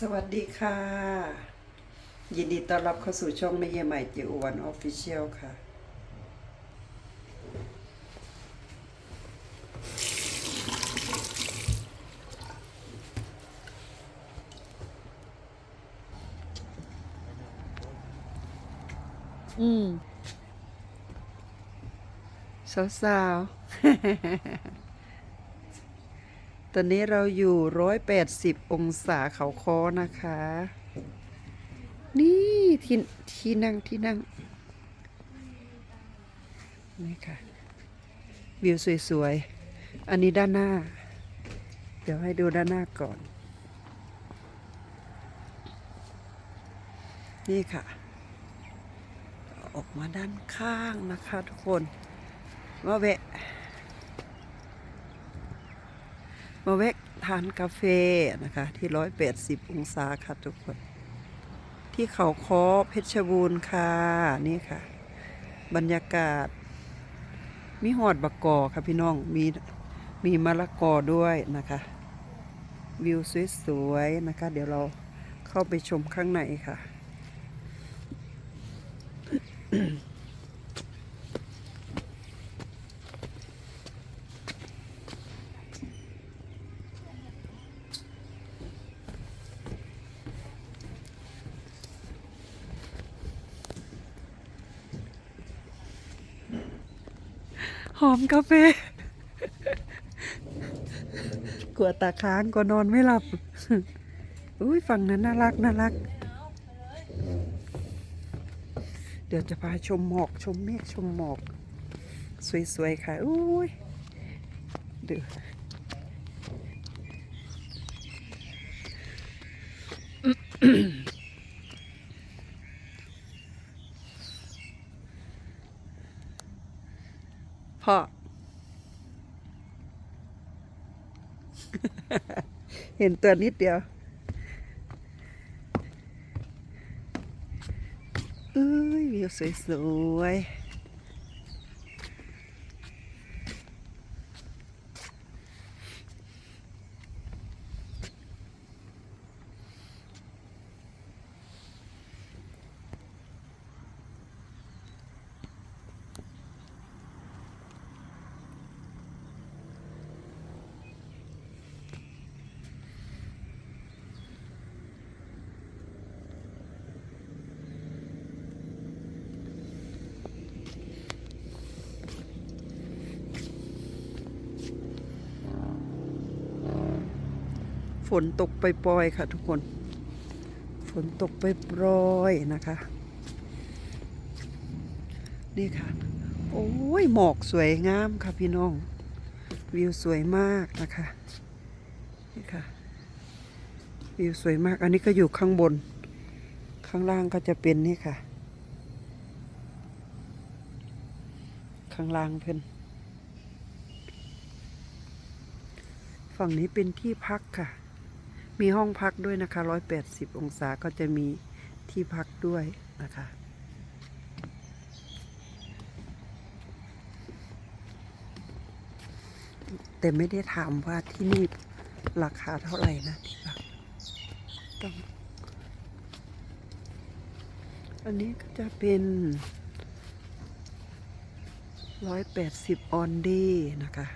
สวัสดีค่ะ ยินดีต้อนรับเข้าสู่ช่องไม่เยใหม่เจอวันออฟฟิเชียลค่ะ อืม สาวๆ ตอนนี้เราอยู่ร้อยแปดสิบองศาเขาคอนะคะ นี่ที่ที่นั่งที่นั่งนี่ค่ะ วิวสวยๆ อันนี้ด้านหน้า เดี๋ยวให้ดูด้านหน้าก่อน นี่ค่ะ ออกมาด้านข้างนะคะทุกคนมาแวะ มาแวะทานกาแฟนะคะ ที่ร้อยแปดสิบองศาค่ะทุกคน ที่เขาคอเพชรบูรณ์ค่ะนี่ค่ะ บรรยากาศ มีหอดบักกอค่ะพี่น้องมีมีมะละกอด้วยนะคะ วิวสวยๆนะคะ เดี๋ยวเราเข้าไปชมข้างในค่ะ หอมกาแฟกลัวตาค้างก็นอนไม่หลับ อุ้ยฝั่งนั้นน่ารักน่ารัก เดี๋ยวจะพาชมหมอกชมเมฆชมหมอก สวยๆค่ะ อุ้ยเดือ พ่อ เห็นตัวนิดเดียวเอ้ยวิวสวยๆ นตกไปปล่อยๆค่ะทุกคน ฝนตกไปปล่อยๆนะคะ นี่ค่ะ โอ้ยหมอกสวยงามค่ะพี่น้อง วิวสวยมากนะคะ นี่ค่ะ วิวสวยมาก อันนี้ก็อยู่ข้างบน ข้างล่างก็จะเป็นนี่ค่ะ ข้างล่างเพิ่นฝั่งนี้เป็นที่พักค่ะ มีห้องพักด้วยนะคะร้อยแปดสิบองศาก็จะมีที่พักด้วยนะคะ แต่ไม่ได้ถามว่าที่นี่ราคาเท่าไหร่นะที่พักต้องอันนี้ก็จะเป็นร้อยแปดสิบออนดีนะคะ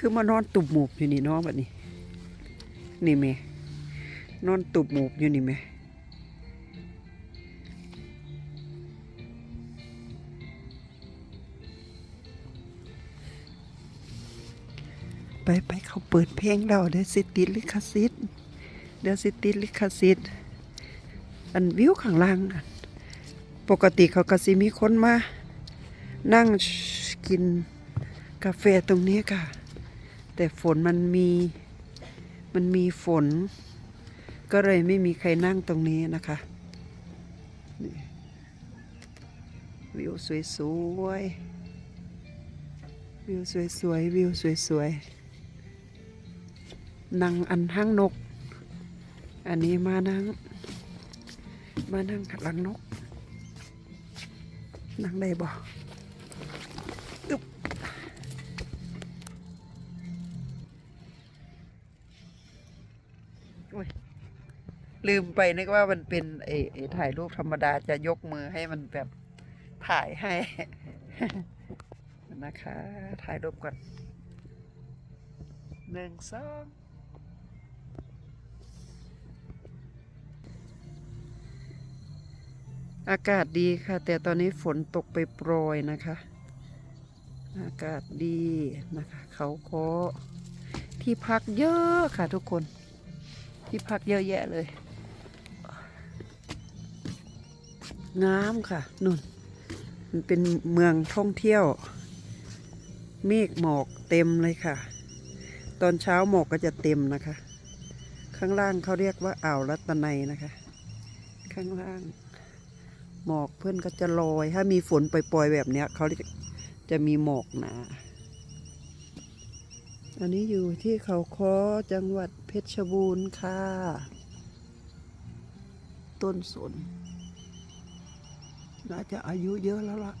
คือมานอนตุบหมูบอยู่นี่เน้องแบบนี้ นี่แม่นอนตุบหมูบอยู่นี่แม่ไปไปเขาเปิดเพลงเราเดี๋ยวสิติดลิขสิทธิ์เดี๋ยวสิติดลิขสิทธิ์อันวิวข้างล่างปกติเขาก็สิมีคนมา นั่งกินกาแฟตรงนี้ค่ะ แต่ฝนมันมีมันมีฝน ก็เลยไม่มีใครนั่งตรงนี้นะคะวิวสวยๆวิวสวยๆวิวสวยๆนั่งอันห้างนก อันนี้มานั่งมานั่งหลังนก นั่งได้บ่ ลืมไปนึกว่ามันเป็นไอ้ไอ้ถ่ายรูปธรรมดาจะยกมือให้มันแบบถ่ายให้ นะคะ ถ่ายรูปก่อนหนึ่งสองอากาศดีค่ะ แต่ตอนนี้ฝนตกไปโปรยนะคะ อากาศดีนะคะ เขาโคที่พักเยอะค่ะทุกคน ที่พักเยอะแยะเลย งามค่ะนุ่น มันเป็นเมืองท่องเที่ยว เมฆหมอกเต็มเลยค่ะ ตอนเช้าหมอกก็จะเต็มนะคะ ข้างล่างเขาเรียกว่าอ่าวรัตนัยนะคะ ข้างล่าง หมอกเพื่อนก็จะลอย ถ้ามีฝนปล่อยๆแบบเนี้ยเขาจะจะมีหมอกหนาอันนี้อยู่ที่เขาค้อจังหวัดเพชรบูรณ์ค่ะ ต้นสน น่าจะอายุเยอะแล้วล่ะ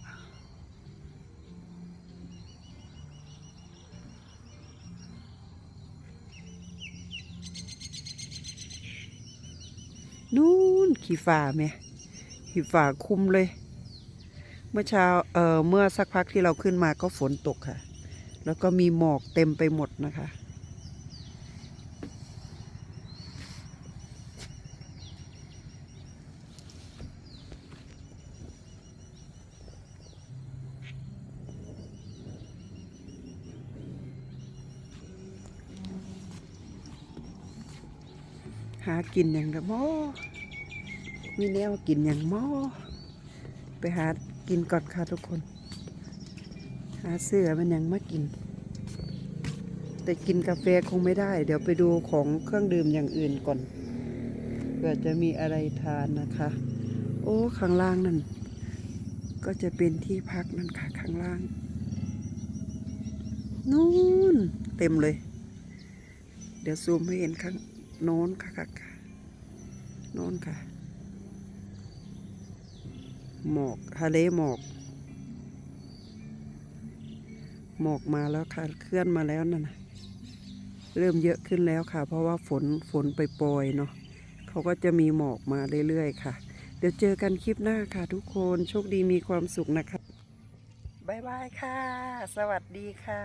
นู่นขี่ฝ่าไหมขี่ฝ่าคุมเลย เมื่อเช้าเอ่อเมื่อสักพักที่เราขึ้นมาก็ฝนตกค่ะ แล้วก็มีหมอกเต็มไปหมดนะคะ หากินอย่างละหม้อมีแนวกินอย่างหม้อไปหากินก่อนค่ะทุกคน หาเสื้อมันยังมากิน แต่กินกาแฟคงไม่ได้ เดี๋ยวไปดูของเครื่องดื่มอย่างอื่นก่อนเผื่อจะมีอะไรทานนะคะ โอ้ข้างล่างนั่นก็จะเป็นที่พักนั่นค่ะข้างล่าง นู่นเต็มเลย เดี๋ยวซูมให้เห็นข้าง โน้นค่ะค่ะค่ะโน้นค่ะ หมอกทะเลหมอก หมอกมาแล้วค่ะ เคลื่อนมาแล้วนั่นนะเริ่มเยอะขึ้นแล้วค่ะ เพราะว่าฝนฝนไปโปรยเนาะเขาก็จะมีหมอกมาเรื่อยๆค่ะ เดี๋ยวเจอกันคลิปหน้าค่ะทุกคนโชคดีมีความสุขนะคะบ๊ายบายค่ะ สวัสดีค่ะ